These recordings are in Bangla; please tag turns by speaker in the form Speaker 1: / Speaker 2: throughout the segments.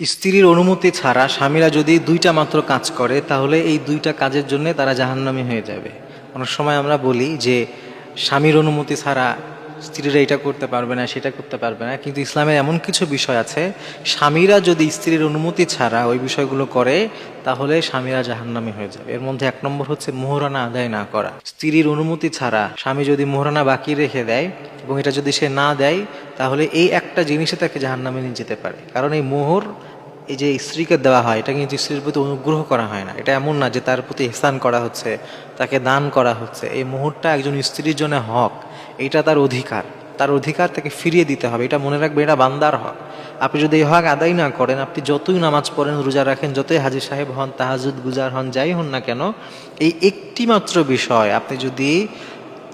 Speaker 1: স্ত্রীর অনুমতি ছাড়া স্বামীরা যদি দুইটা মাত্র কাজ করে, তাহলে এই দুইটা কাজের জন্য তারা জাহান্নামী হয়ে যাবে। অনেক সময় আমরা বলি যে, স্বামীর অনুমতি ছাড়া স্ত্রীরা এটা করতে পারবে না, সেটা করতে পারবে না। কিন্তু ইসলামের এমন কিছু বিষয় আছে, স্বামীরা যদি স্ত্রীর অনুমতি ছাড়া ওই বিষয়গুলো করে, তাহলে স্বামীরা জাহান্নামী হয়ে যাবে। এর মধ্যে এক নম্বর হচ্ছে মোহরানা আদায় না করা। স্ত্রীর অনুমতি ছাড়া স্বামী যদি মোহরানা বাকি রেখে দেয় এবং এটা যদি সে না দেয়, তাহলে এই একটা জিনিসে তাকে জাহান্নামে নিয়ে যেতে পারে। কারণ এই মোহর, এই যে স্ত্রীকে দেওয়া হয়, এটা কিন্তু স্ত্রীর প্রতি অনুগ্রহ করা হয় না। এটা এমন না যে তার প্রতি ইহসান করা হচ্ছে, তাকে দান করা হচ্ছে। এই মুহূর্তটা একজন স্ত্রীর জন্য হক। এটা তার অধিকার। তার অধিকার তাকে ফিরিয়ে দিতে হবে। এটা মনে রাখবে, এটা বান্দার হক। আপনি যদি এই হক আদায় না করেন, আপনি যতই নামাজ পড়েন, রোজা রাখেন, যতই হাজির সাহেব হন তাহাজুদ গুজার হন, যাই হন না কেন, এই একটি মাত্র বিষয় আপনি যদি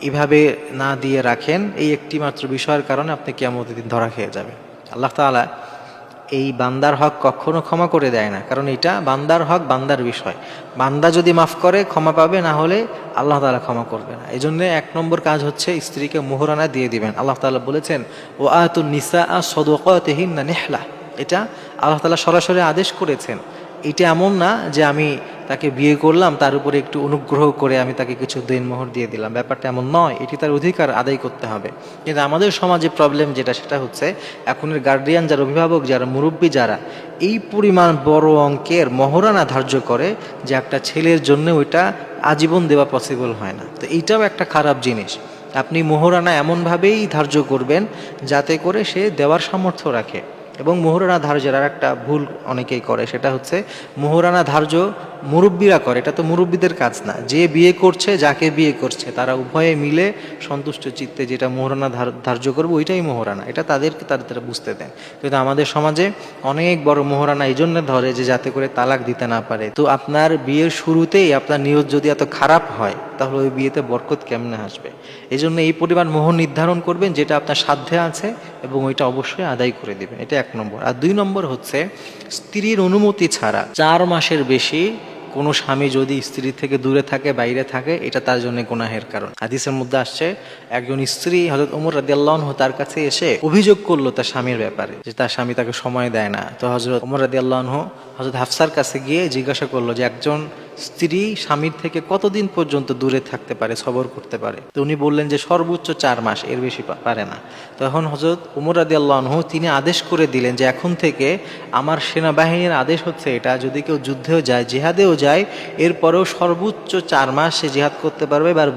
Speaker 1: এভাবে না দিয়ে রাখেন, এই একটি মাত্র বিষয়ের কারণে আপনি কেমন দিন ধরা খেয়ে যাবেন। আল্লাহ তাআলা এই বান্দার হক কখনো ক্ষমা করে দেয় না। কারণ এটা বান্দার হক, বান্দার বিষয়। বান্দা যদি মাফ করে, ক্ষমা পাবে, না হলে আল্লাহ তালা ক্ষমা করবে না। এই জন্যে এক নম্বর কাজ হচ্ছে স্ত্রীকে মোহরানা দিয়ে দিবেন। আল্লাহ তালা বলেছেন ও আয়াতু নিসা আ সদকাতিহিন না নেহলা। এটা আল্লাহ তালা সরাসরি আদেশ করেছেন। এটা এমন না যে আমি তাকে বিয়ে করলাম, তার উপরে একটু অনুগ্রহ করে আমি তাকে কিছু দিন মোহর দিয়ে দিলাম। ব্যাপারটা এমন নয়, এটি তার অধিকার আদায় করতে হবে। কিন্তু আমাদের সমাজে প্রবলেম যেটা, সেটা হচ্ছে এখনের গার্ডিয়ান যারা অভিভাবক, যারা মুরব্বী যারা, এই পরিমাণ বড় অঙ্কের মহরানা ধার্য করে যে একটা ছেলের জন্য ওইটা আজীবন দেওয়া পসিবল হয় না। তো এইটাও একটা খারাপ জিনিস। আপনি মোহরানা এমনভাবেই ধার্য করবেন যাতে করে সে দেওয়ার সামর্থ্য রাখে। এবং মোহরানা ধার্যের আর একটা ভুল অনেকেই করে, সেটা হচ্ছে মোহরানা ধার্য মুরব্বীরা করে, এটা তো মুরব্বীদের কাজ না। যে বিয়ে করছে, যাকে বিয়ে করছে, তারা উভয়ে মিলে সন্তুষ্ট চিত্তে যেটা মোহরানা ধার্য করবে, ওইটাই মোহরানা। এটা তাদেরকে তাদের তারা বুঝতে দেন। কিন্তু আমাদের সমাজে অনেক বড় মোহরানা এই জন্য ধরে যে যাতে করে তালাক দিতে না পারে। তো আপনার বিয়ের শুরুতেই আপনার নিয়ত যদি এত খারাপ হয়, তাহলে ওই বিয়েতে বরকত কেমনে আসবে? এই জন্য এই পরিমাণ মোহর নির্ধারণ করবেন যেটা আপনার সাধ্যে আছে এবং ওইটা অবশ্যই আদায় করে দিবেন। এটা এক নম্বর। আর দুই নম্বর হচ্ছে, স্ত্রীর অনুমতি ছাড়া চার মাসের বেশি কোনো স্বামী যদি স্ত্রী থেকে দূরে থাকে, বাইরে থাকে, এটা তার জন্য গুনাহের কারণ। হাদিসের মধ্যে আসছে, একজন স্ত্রী হজরত উমর রাদিয়াল্লাহ তার কাছে এসে অভিযোগ করল তার স্বামীর ব্যাপারে, যে তার স্বামী তাকে সময় দেয় না। তো হজরত উমর রাদিয়াল্লাহ হজরত হাফসার কাছে গিয়ে জিজ্ঞাসা করল যে, একজন স্ত্রী স্বামীর থেকে কতদিন পর্যন্ত দূরে থাকতে পারে, সবর করতে পারে? তো উনি বললেন যে, সর্বোচ্চ চার মাস, এর বেশি পারে না। তখন হজরত উমর রাদি আল্লাহ তিনি আদেশ করে দিলেন যে, এখন থেকে আমার সেনাবাহিনীর আদেশ হচ্ছে এটা, যদি কেউ যুদ্ধেও যায়, জেহাদেও যায় এরপরেও সর্বোচ্চ চার মাস সে জেহাদ করতে পারবে বা